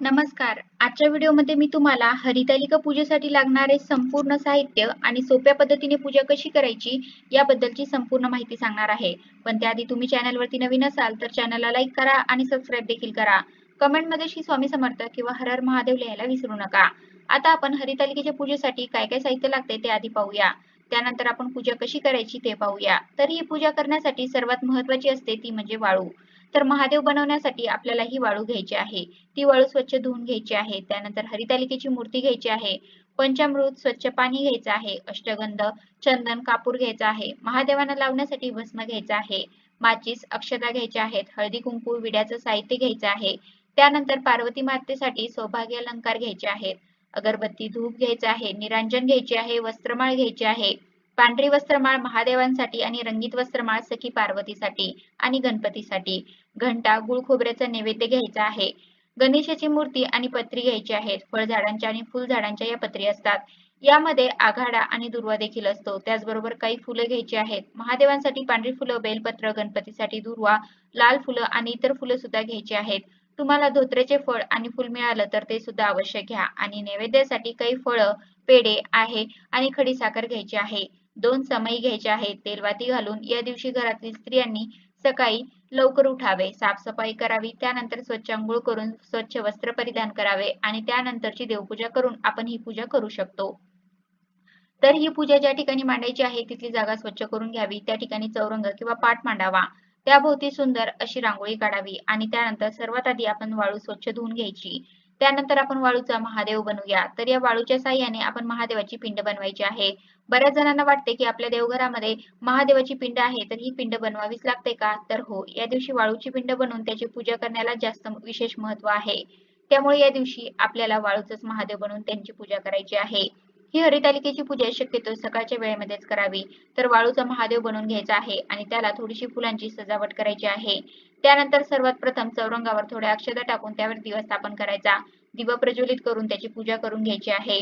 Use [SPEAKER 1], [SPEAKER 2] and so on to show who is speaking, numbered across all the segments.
[SPEAKER 1] नमस्कार. आजच्या व्हिडिओमध्ये मी तुम्हाला हरितालिका पूजेसाठी लागणारे संपूर्ण साहित्य आणि सोप्या पद्धतीने पूजा कशी करायची याबद्दलची संपूर्ण माहिती सांगणार आहे. पण त्याआधी तुम्ही चॅनलवरती नवीन असाल तर चॅनलला लाईक करा आणि सबस्क्राईब देखील करा. कमेंटमध्ये श्री स्वामी समर्थ किंवा हरहर महादेव लिहायला विसरू नका. आता आपण हरितालिकेच्या पूजेसाठी काय काय साहित्य लागते ते आधी पाहूया. त्यानंतर आपण पूजा कशी करायची ते पाहूया. तर ही पूजा करण्यासाठी सर्वात महत्वाची असते ती म्हणजे वाळू. तर महादेव बनवण्यासाठी आपल्याला ही वाळू घ्यायची आहे. ती वाळू स्वच्छ धुवून घ्यायची आहे. त्यानंतर हरितालिकेची मूर्ती घ्यायची आहे. पंचामृत स्वच्छ पाणी घ्यायचं आहे. अष्टगंध चंदन कापूर घ्यायचा आहे. महादेवांना लावण्यासाठी भस्म घ्यायचा आहे. माचीस अक्षता घ्यायच्या आहेत. हळदी कुंकू विड्याचं साहित्य घ्यायचं आहे. त्यानंतर पार्वती मातेसाठी सौभाग्य अलंकार घ्यायचे आहेत. अगरबत्ती धूप घ्यायचा आहे. निरांजन घ्यायचे आहे. वस्त्रमाळ घ्यायचे आहे. पांढरी वस्त्रमाळ महादेवांसाठी आणि रंगीत वस्त्रमाळ सखी पार्वतीसाठी आणि गणपतीसाठी. घंटा गुळ खोबऱ्याचा नैवेद्य घ्यायचा आहे. गणेशाची मूर्ती आणि पत्री घ्यायची आहेत. फळझाडांच्या आणि फुलझाडांच्या या पत्री असतात. यामध्ये आघाडा आणि दुर्वा देखील असतो. त्याचबरोबर काही फुलं घ्यायची आहेत. महादेवांसाठी पांढरी फुलं बेलपत्र गणपतीसाठी दुर्वा लाल फुलं आणि इतर फुलं सुद्धा घ्यायची आहेत. तुम्हाला धोत्र्याचे फळ आणि फुल मिळालं तर ते सुद्धा अवश्य घ्या. आणि नैवेद्यासाठी काही फळं पेढे आहे आणि खडी साखर घ्यायची आहे. दोन समई घ्यायचे आहेत. तेलवाती घालून या दिवशी घरातील स्त्रियांनी सकाळी लवकर उठावे साफसफाई करावी त्यानंतर स्वच्छ आंघोळ करून स्वच्छ वस्त्र परिधान करावे आणि त्यानंतरची देवपूजा करून आपण ही पूजा करू शकतो. तर ही पूजा ज्या ठिकाणी मांडायची आहे तिथली जागा स्वच्छ करून घ्यावी त्या ठिकाणी चौरंग किंवा पाठ मांडावा. त्याभोवती सुंदर अशी रांगोळी काढावी आणि त्यानंतर सर्वात आधी आपण वाळू स्वच्छ धुवून घ्यायची. त्यानंतर आपण वाळूचा महादेव बनवूया. तर या वाळूच्या साह्याने आपण महादेवाची पिंड बनवायची आहे. बऱ्याच जणांना वाटते की आपल्या देवघरामध्ये महादेवाची पिंड आहे तर ही पिंड बनवावीच लागते का? तर हो या दिवशी वाळूची पिंड बनवून त्याची पूजा करण्याला जास्त विशेष महत्त्व आहे. त्यामुळे या दिवशी आपल्याला वाळूचाच महादेव बनवून त्यांची पूजा करायची आहे. ही हरितालिकेची पूजा शक्यतो सकाळच्या वेळेमध्येच करावी. तर वाळूचा महादेव बनवून घ्यायचा आहे आणि त्याला थोडीशी फुलांची सजावट करायची आहे. त्यानंतर सर्वात प्रथम चौरंगावर थोड्या अक्षता टाकून त्यावर दिवा स्थापन करायचा. दिवा प्रज्वलित करून त्याची पूजा करून घ्यायची आहे.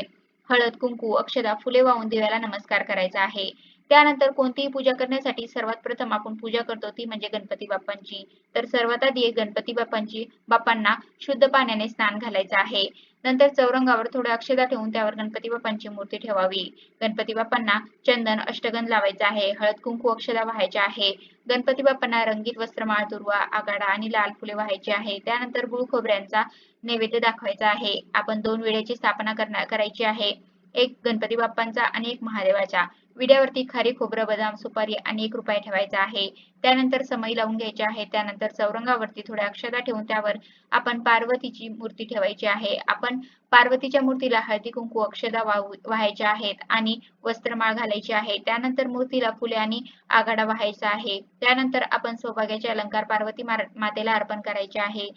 [SPEAKER 1] हळद कुंकू अक्षदा फुले वाहून दिव्याला नमस्कार करायचा आहे. त्यानंतर कोणतीही पूजा करण्यासाठी सर्वात प्रथम आपण पूजा करतो ती म्हणजे गणपती बाप्पांची. तर सर्वात आधी गणपती बाप्पांची बाप्पांना शुद्ध पाण्याने स्नान घालायचं आहे. नंतर चौरंगावर थोड्या अक्षदा ठेवून त्यावर गणपती बाप्पांची मूर्ती ठेवावी. गणपती बाप्पांना चंदन अष्टगंध लावायचं आहे. हळद कुंकू अक्षदा व्हायच्या आहे. गणपती बाप्पांना रंगीत वस्त्रमाळ दुर्वा आगाडा आणि लाल फुले व्हायची आहे. त्यानंतर गुळ खोबऱ्यांचा नैवेद्य दाखवायचा आहे. आपण दोन वेळेची स्थापना करणार करायची आहे. एक गणपती बाप्पांचा आणि एक महादेवाचा. विड्यावरती खारी खोबरं बदाम सुपारी आणि एक रुपये ठेवायचा आहे. त्यानंतर समई लावून घ्यायची आहे. त्यानंतर चौरंगावरती थोड्या अक्षता ठेवून त्यावर आपण पार्वतीची मूर्ती ठेवायची आहे. आपण पार्वतीच्या मूर्तीला हळदी कुंकू अक्षदा वाहायच्या आहेत आणि वस्त्रमाळ घालायची आहे. त्यानंतर मूर्तीला फुले आणि आघाडा वाहायचा आहे. त्यानंतर आपण सौभाग्याचे अलंकार पार्वती मातेला अर्पण करायचे आहे.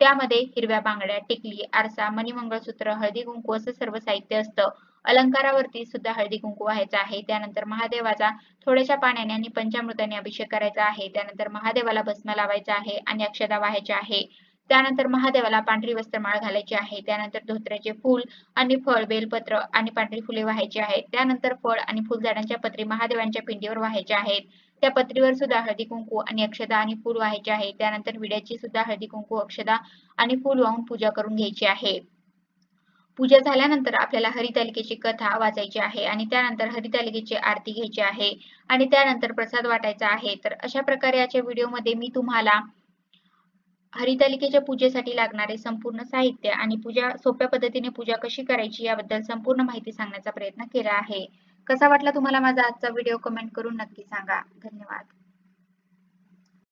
[SPEAKER 1] त्यामध्ये हिरव्या बांगड्या टिकली आरसा मणिमंगळसूत्र हळदी कुंकू असं सर्व साहित्य असतं. अलंकारावरती सुद्धा हळदी कुंकू व्हायचा आहे. त्यानंतर महादेवाचा थोड्याशा पाण्याने आणि पंचामृताने अभिषेक करायचा आहे. त्यानंतर महादेवाला भस्म लावायचा आहे आणि अक्षदा व्हायच्या आहे. त्यानंतर महादेवाला पांढरी वस्त्रमाळ घालायची आहे. त्यानंतर धोत्र्याचे फूल आणि फळ बेलपत्र आणि पांढरी फुले व्हायची आहेत. त्यानंतर फळ आणि फुलझाडांच्या पत्री महादेवांच्या पिंडीवर व्हायचे आहेत. त्या पत्रीवर सुद्धा हळदी कुंकू आणि अक्षदा आणि फूल व्हायचे आहे. त्यानंतर विड्याची सुद्धा हळदी कुंकू अक्षदा आणि फूल वाहून पूजा करून घ्यायची आहे. पूजा झाल्यानंतर आपल्याला हरितालिकेची कथा वाचायची आहे आणि त्यानंतर हरितालिकेची आरती घ्यायची आहे आणि त्यानंतर प्रसाद वाटायचा आहे. तर अशा प्रकारे याच्या व्हिडिओमध्ये मी तुम्हाला हरितालिकेच्या पूजेसाठी लागणारे संपूर्ण साहित्य आणि पूजा सोप्या पद्धतीने पूजा कशी करायची याबद्दल संपूर्ण माहिती सांगण्याचा प्रयत्न केला आहे. कसा वाटला तुम्हाला माझा आजचा व्हिडिओ? कमेंट करून नक्की सांगा. धन्यवाद.